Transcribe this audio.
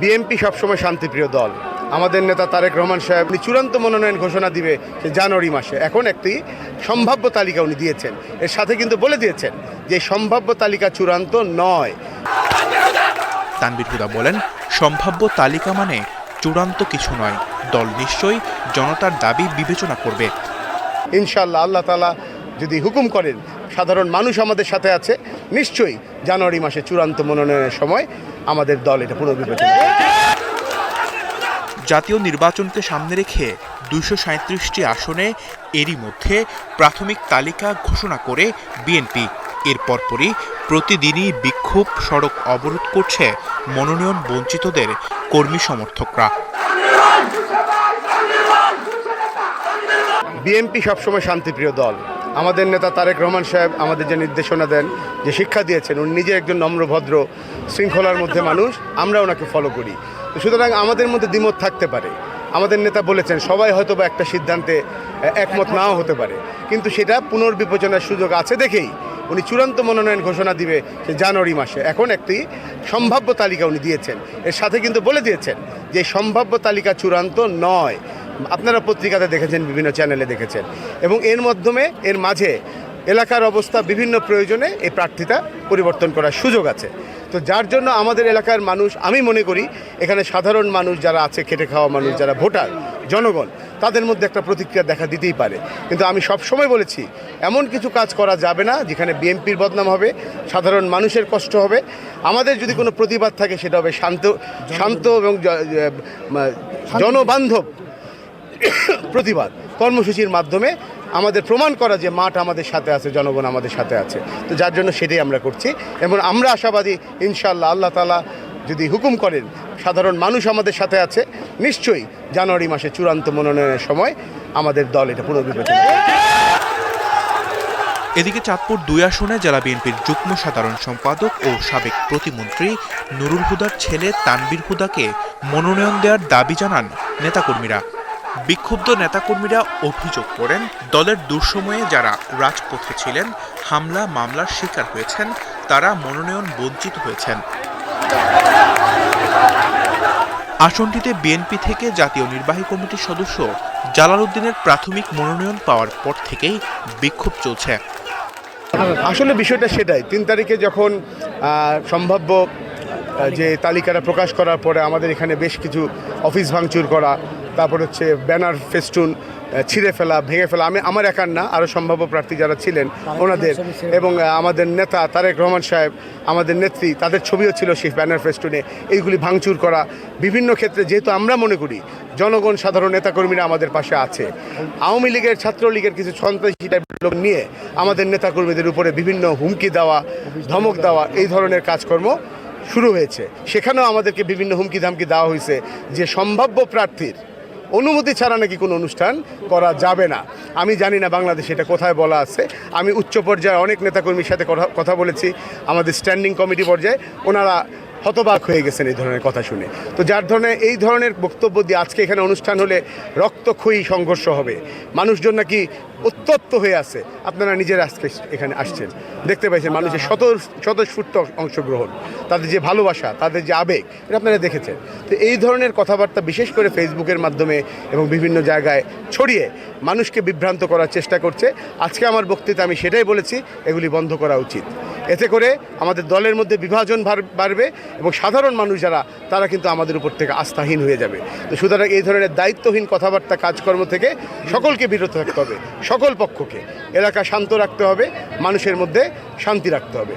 BNP সবসময় শান্তিপ্রিয় দল। আমাদের নেতা তারেক রহমান সাহেব উনি চূড়ান্ত মনোনয়ন ঘোষণা দিবে সে জানুয়ারি মাসে। এখন একটি সম্ভাব্য তালিকা উনি দিয়েছেন। এর সাথে কিন্তু বলে দিয়েছেন যে সম্ভাব্য তালিকা চূড়ান্ত নয়। তানবির হুদা বলেন সম্ভাব্য তালিকা মানে চূড়ান্ত কিছু নয়। দল নিশ্চয়ই জনতার দাবি বিবেচনা করবে। ইনশাল্লাহ আল্লাহ তালা যদি হুকুম করেন সাধারণ মানুষ আমাদের সাথে আছে। নিশ্চয়ই জানুয়ারি মাসে চূড়ান্ত মনোনয়নের সময় আমাদের দল এটা পুনর্বিবেচনা। জাতীয় নির্বাচনকে সামনে রেখে দুশো সাঁত্রিশটি আসনে এরই মধ্যে প্রাথমিক তালিকা ঘোষণা করে বিএনপি। এর পরপরই প্রতিদিনই বিক্ষোভ সড়ক অবরোধ করছে মনোনয়ন বঞ্চিতদের কর্মী সমর্থকরা। বিএনপি সবসময় শান্তিপ্রিয় দল। আমাদের নেতা তারেক রহমান সাহেব আমাদের যে নির্দেশনা দেন, যে শিক্ষা দিয়েছেন, উনি নিজে একজন নম্র, ভদ্র, শৃঙ্খলার মধ্যে মানুষ, আমরা ওনাকে ফলো করি। সুতরাং আমাদের মধ্যে দ্বিমত থাকতে পারে। আমাদের নেতা বলেছেন, সবাই হয়তো বা একটা সিদ্ধান্তে একমত নাও হতে পারে। কিন্তু সেটা পুনর্বিবেচনার সুযোগ আছে দেখেই। উনি চূড়ান্ত মনোনয়ন ঘোষণা দিবে সে জানুয়ারি মাসে। এখন একটি সম্ভাব্য তালিকা উনি দিয়েছেন। এর সাথে কিন্তু বলে দিয়েছেন যে সম্ভাব্য তালিকা চূড়ান্ত নয়। আপনারা পত্রিকাতে দেখেছেন বিভিন্ন চ্যানেলে দেখেছেন। এবং এর মাধ্যমে এর মাঝে এলাকার অবস্থা বিভিন্ন প্রয়োজনে এই প্রার্থীতা পরিবর্তন করার সুযোগ আছে। তো যার জন্য আমাদের এলাকার মানুষ আমি মনে করি এখানে সাধারণ মানুষ যারা আছে খেটে খাওয়া মানুষ যারা ভোটার জনগণ তাদের মধ্যে একটা প্রতিক্রিয়া দেখা দিতেই পারে। কিন্তু আমি সবসময় বলেছি এমন কিছু কাজ করা যাবে না যেখানে বিএনপির বদনাম হবে সাধারণ মানুষের কষ্ট হবে। আমাদের যদি কোনো প্রতিবাদ থাকে সেটা হবে শান্ত শান্ত এবং জনবান্ধব। প্রতিবাদ। কর্মসূচির মাধ্যমে আমাদের প্রমাণ করা যে মাঠ আমাদের সাথে আছে, জনগণ আমাদের সাথে আছে। তো যার জন্য সেটাই আমরা করছি এবং আমরা আশাবাদী ইনশাল্লাহ আল্লাহ তালা যদি হুকুম করেন, সাধারণ মানুষ আমাদের সাথে আছে, নিশ্চয়ই জানুয়ারি মাসে চূড়ান্ত মনোনয়নের সময় আমাদের দল এটা পুনর্বিবেচনা এদিকে চাঁদপুর দুই আসনে জেলা বিএনপির যুগ্ম সাধারণ সম্পাদক ও সাবেক প্রতিমন্ত্রী নুরুল হুদার ছেলে তানবির হুদাকে মনোনয়ন দেওয়ার দাবি জানান নেতাকর্মীরা। বিক্ষুব্ধ নেতাকর্মীরা অভিযোগ করেন, দলের দুঃসময়ে যারা রাজপথে ছিলেন, হামলা, মামলার শিকার হয়েছেন, তারা মনোনয়ন বঞ্চিত হয়েছেন। আসনটিতে বিএনপি থেকে জাতীয় নির্বাহী কমিটির সদস্য জালাল উদ্দিনের প্রাথমিক মনোনয়ন পাওয়ার পর থেকেই বিক্ষোভ চলছে। আসলে বিষয়টা সেটাই, তিন তারিখে যখন সম্ভাব্য যে তালিকাটা প্রকাশ করার পরে আমাদের এখানে বেশ কিছু অফিস ভাঙচুর করা তারপর হচ্ছে ব্যানার ফেস্টুন ছিঁড়ে ফেলা ভেঙে ফেলা। আমি আমার একার না আরও সম্ভাব্য প্রার্থী যারা ছিলেন ওনাদের। এবং আমাদের নেতা তারেক রহমান সাহেব আমাদের নেত্রী তাদের ছবিও ছিল সেই ব্যানার ফেস্টুনে। এইগুলি ভাঙচুর করা বিভিন্ন ক্ষেত্রে যেহেতু আমরা মনে করি জনগণ সাধারণ নেতাকর্মীরা আমাদের পাশে আছে। আওয়ামী লীগের ছাত্রলীগের কিছু সন্ত্রাসী টাইপের লোক নিয়ে আমাদের নেতাকর্মীদের উপরে বিভিন্ন হুমকি দেওয়া ধমক দেওয়া এই ধরনের কাজকর্ম শুরু হয়েছে। সেখানেও আমাদেরকে বিভিন্ন হুমকি ধামকি দেওয়া হয়েছে যে সম্ভাব্য প্রার্থীর অনুমতি ছাড়া নাকি কোনো অনুষ্ঠান করা যাবে না। আমি জানি না বাংলাদেশে এটা কোথায় বলা আছে। আমি উচ্চ পর্যায়ে অনেক নেতাকর্মীর সাথে কথা- বলেছি। আমাদের স্ট্যান্ডিং কমিটি পর্যায়ে ওনারা হতবাক হয়ে গেছেন এই ধরনের কথা শুনে। তো যার ধরনের এই ধরনের বক্তব্য দিয়ে আজকে এখানে অনুষ্ঠান হলে রক্তক্ষয়ী সংঘর্ষ হবে। মানুষজন নাকি উত্তপ্ত হয়ে আছে। আপনারা নিজেরা আজকে এখানে আসছেন। দেখতে পাইছেন মানুষের শত স্বতঃস্ফূর্ত অংশগ্রহণ। তাদের যে ভালোবাসা, তাদের যে আবেগ, এটা আপনারা দেখেছেন। তো এই ধরনের কথাবার্তা বিশেষ করে ফেসবুকের মাধ্যমে এবং বিভিন্ন জায়গায় ছড়িয়ে মানুষকে বিভ্রান্ত করার চেষ্টা করছে। আজকে আমার বক্তৃতা আমি সেটাই বলেছি, এগুলি বন্ধ করা উচিত। এতে করে আমাদের দলের মধ্যে বিভাজন বাড়বে এবং সাধারণ মানুষ যারা, তারা কিন্তু আমাদের উপর থেকে আস্থাহীন হয়ে যাবে। তো সুতরাং এই ধরনের দায়িত্বহীন কথাবার্তা, কাজকর্ম থেকে সকলকে বিরত থাকতে হবে, সকল পক্ষকে। এলাকা শান্ত রাখতে হবে, মানুষের মধ্যে শান্তি রাখতে হবে।